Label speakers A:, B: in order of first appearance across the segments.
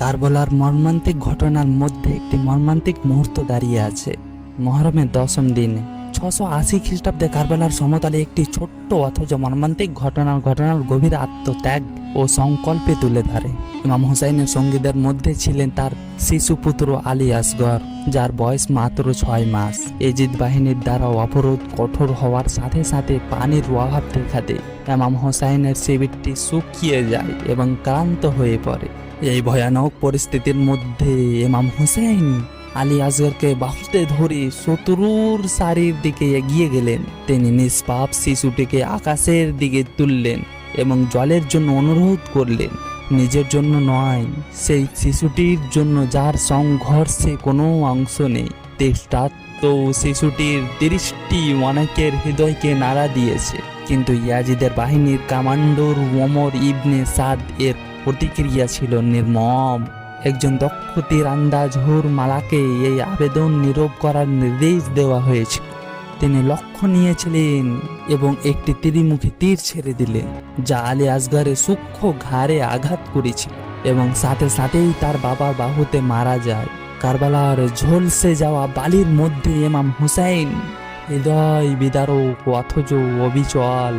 A: কারবালার মর্মান্তিক ঘটনার মধ্যে একটি মর্মান্তিক মুহূর্ত দাঁড়িয়ে আছে মহরমের দশম দিনে। ছশো আশি খ্রিস্টাব্দে কারবালার সমতলে একটি ছোট্ট অথচ মর্মান্তিক ঘটনার ঘটনার গভীর আত্মত্যাগ ও সংকল্পে তুলে ধরে। ইমাম হুসাইনের সঙ্গীদের মধ্যে ছিলেন তার শিশুপুত্র আলী আসগর, যার বয়স মাত্র ছয় মাস। এজিদ বাহিনীর দ্বারা অবরোধ কঠোর হওয়ার সাথে সাথে পানির অভাব দেখাতে ইমাম হোসাইনের শিবিরটি শুকিয়ে যায় এবং ক্লান্ত হয়ে পড়ে। এই ভয়ানক পরিস্থিতির মধ্যে ইমাম হুসেন আলী আসগরকে বাহুতে ধরে শত্রুর সারির দিকে এগিয়ে গেলেন। তিনি নিষ্পাপ শিশুটিকে আকাশের দিকে তুললেন এবং জলের জন্য অনুরোধ করলেন। নিজের জন্য নয়, সেই শিশুটির জন্য যার সংঘর্ষে কোনো অংশ নেই। তেষ্টাত্ম শিশুটির দৃষ্টি অনেকের হৃদয়কে নাড়া দিয়েছে। কিন্তু ইয়াজিদের বাহিনীর কমান্ডোর ওমর ইবনে সাদ এর প্রতিক্রিয়া ছিল নির্মম। একজন দক্ষ তীর আন্দাজ হুর মালাকে এই আবেদন নীরব করার নির্দেশ দেওয়া হয়েছিল। তিনি লক্ষ্য নিয়েছিলেন এবং একটি তীরিমুখী তীর ছেড়ে দিলেন, যা আলী আসগারের সূক্ষ্ম ঘাড়ে আঘাত করেছিল এবং সাথে সাথেই তার বাবা বাহুতে মারা যায়। কারবালার ঝলসে যাওয়া বালির মধ্যে ইমাম হুসাইন, হৃদয় বিদারক অথচ অবিচল।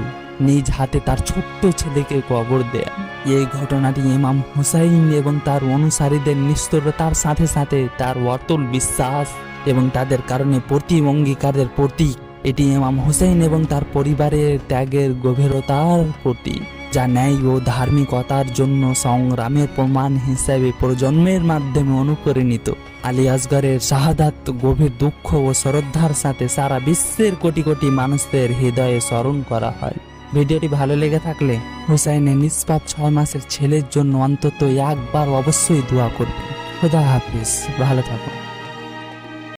A: নিজ হাতে তার ছোট্ট ছেলেকে কবর দেয়। এই ঘটনাটি ইমাম হুসাইন এবং তার অনুসারীদের নিষ্ঠুরতার সাথে সাথে তার অটল বিশ্বাস এবং তাদের কারণে প্রতি অঙ্গীকারের প্রতীক। এটি ইমাম হুসাইন এবং তার পরিবারের ত্যাগের গভীরতার প্রতীক, যা ন্যায় ও ধার্মিকতার জন্য সংগ্রামের প্রমাণ হিসেবে প্রজন্মের মাধ্যমে অনুপ্রাণিত। আলী আসগরের শাহাদাত, গভীর দুঃখ ও শ্রদ্ধার সাথে সারা বিশ্বের কোটি কোটি মানুষদের হৃদয়ে স্মরণ করা হয়। ভিডিওটি ভালো লেগে থাকলে হুসাইনের নিষ্পাপ ছয় মাসের ছেলের জন্য অন্তত একবার অবশ্যই দোয়া করবেন। খোদা হাফিজ, ভালো থাকুন।